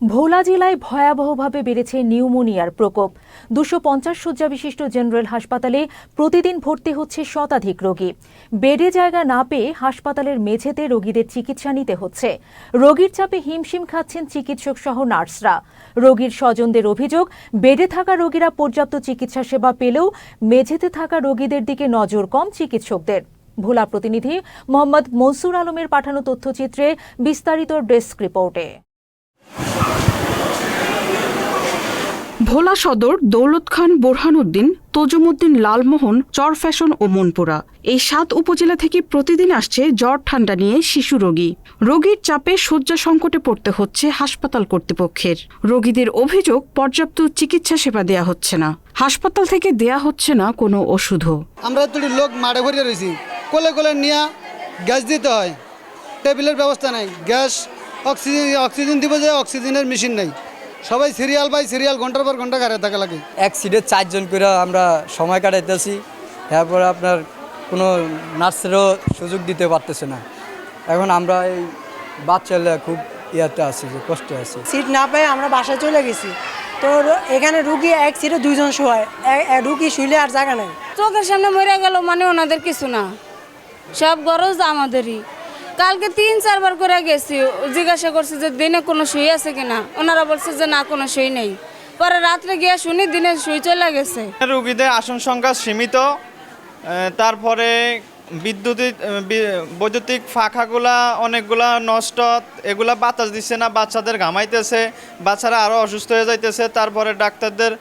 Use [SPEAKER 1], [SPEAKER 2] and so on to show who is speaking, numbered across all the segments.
[SPEAKER 1] ভোলা জেলায় ভয়াবহভাবে বেড়েছে নিউমোনিয়ার প্রকোপ। দুশো পঞ্চাশ শয্যা বিশিষ্ট জেনারেল হাসপাতালে প্রতিদিন ভর্তি হচ্ছে শতাধিক রোগী। বেডে জায়গা না পেয়ে হাসপাতালের মেঝেতে রোগীদের চিকিৎসা নিতে হচ্ছে। রোগীর চাপে হিমশিম খাচ্ছেন চিকিৎসক সহ নার্সরা। রোগীর স্বজনদের অভিযোগ, বেডে থাকা রোগীরা পর্যাপ্ত চিকিৎসা সেবা পেলেও মেঝেতে থাকা রোগীদের দিকে নজর কম চিকিৎসকদের। ভোলা প্রতিনিধি মোহাম্মদ মনসুর আলমের পাঠানো তথ্যচিত্রে বিস্তারিত ডেস্ক রিপোর্টে।
[SPEAKER 2] ভোলা সদর দৌলত খান বোরহানুদ্দিন, তজুমুদ্দিন লালমোহন, চর ফ্যাশন ও মনপুরা। এই সাত উপজেলা থেকে প্রতিদিন আসছে জ্বর, ঠান্ডা নিয়ে শিশু রোগী। রোগীর চাপে শয্যা সংকটে পড়তে হচ্ছে হাসপাতাল কর্তৃপক্ষের। রোগীদের অভিযোগ, পর্যাপ্ত চিকিৎসা সেবা দেয়া হচ্ছে না। হাসপাতাল থেকে দেয়া হচ্ছে না কোনো ওষুধও।
[SPEAKER 3] আমরা দুটি লোক মাঠে ভরিয়ে রয়েছি। কোলে কোলে নিয়ে গ্যাস দিতে হয়। টেবিলের ব্যবস্থা নাই। গ্যাস, অক্সিজেন অক্সিজেন দিব যে অক্সিজেনের মেশিন নাই। সবাই সিরিয়াল বাই সিরিয়াল ঘণ্টার পর ঘণ্টা গাড়ি থাকা লাগে।
[SPEAKER 4] এক সিটে চারজন করে আমরা সময় কাটাইতেছি। তারপরে আপনার কোনো নার্সেরও সুযোগ দিতে পারতেছে না। এখন আমরা এই বাচ্চারা খুব ইয়াতে আছি যে কষ্টে আছি।
[SPEAKER 5] সিট না পেয়ে আমরা বাসায় চলে গেছি। তো এখানে রুগী এক সিটে দুইজন শোয় রুগী শুইলে আর জায়গা নেই।
[SPEAKER 6] চোখের সামনে মরে গেল মানে ওনাদের কিছু না। সব গরজ আমাদেরই। কালকে তিন, চারবার করে গেছি। জিজ্ঞাসা করছি যে, দিনে কোনো শুই আছে কিনা? ওনারা বলছে যে, না, কোনো শুই নেই। পরে রাত্রে গিয়ে শুনি দিনে শুই চলে গেছে।
[SPEAKER 7] রোগীদের আসন সংখ্যা সীমিত। তারপরে বিদ্যুতিক বৈদ্যুতিক ফাঁকাগুলা অনেকগুলা নষ্ট, এগুলা বাতাস দিচ্ছে না, বাচ্চাদের ঘামাইতেছে, বাচ্চারা আরও অসুস্থ হয়ে যাইতেছে। তারপরে ডাক্তারদের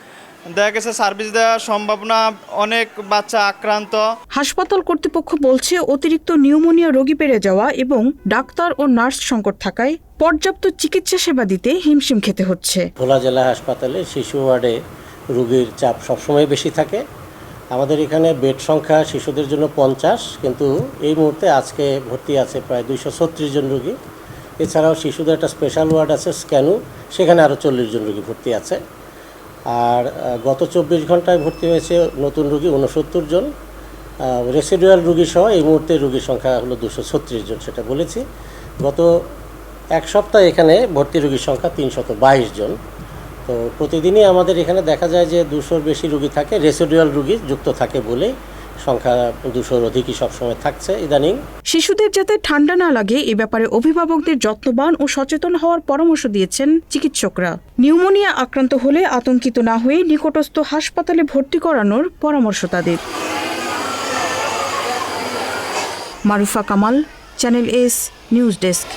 [SPEAKER 7] দেখা গেছে সার্ভিস দেওয়ার সম্ভাবনা অনেক বাচ্চা আক্রান্ত।
[SPEAKER 2] হাসপাতাল কর্তৃপক্ষ বলছে অতিরিক্ত নিউমোনিয়া রোগী বেড়ে যাওয়া এবং ডাক্তার ও নার্স সংকট থাকায় পর্যাপ্ত চিকিৎসা সেবা দিতে হিমশিম খেতে হচ্ছে।
[SPEAKER 8] ভোলা জেলা হাসপাতালে শিশু ওয়ার্ডে রোগীর চাপ সবসময় বেশি থাকে। আমাদের এখানে বেড সংখ্যা শিশুদের জন্য পঞ্চাশ কিন্তু এই মুহূর্তে আজকে ভর্তি আছে প্রায় দুইশো ছত্রিশ জন রোগী। এছাড়াও শিশুদের একটা স্পেশাল ওয়ার্ড আছে স্ক্যানু সেখানে আরও চল্লিশ জন রোগী ভর্তি আছে। আর গত চব্বিশ ঘন্টায় ভর্তি হয়েছে নতুন রুগী উনসত্তর জন। রেসিডুয়াল রোগী সহ এই মুহূর্তে রুগীর সংখ্যা হলো দুশো ছত্রিশ জন সেটা বলেছি। গত এক সপ্তাহ এখানে ভর্তি রুগীর সংখ্যা তিনশত বাইশ জন। তো প্রতিদিনই আমাদের এখানে দেখা যায় যে দুশোর বেশি রুগী থাকে রেসিডুয়াল রুগী যুক্ত থাকে বলে সংখ্যা দুশোর অধিকই সবসময় থাকছে ইদানিং।
[SPEAKER 2] শিশুদের যাতে ঠান্ডা না লাগে, এ ব্যাপারে অভিভাবকদের যত্নবান ও সচেতন হওয়ার পরামর্শ দিয়েছেন চিকিৎসকরা। নিউমোনিয়া আক্রান্ত হলে আতঙ্কিত না হয়ে নিকটস্থ হাসপাতালে ভর্তি করানোর পরামর্শ তাদের। Marufa Kamal, channel S, news desk.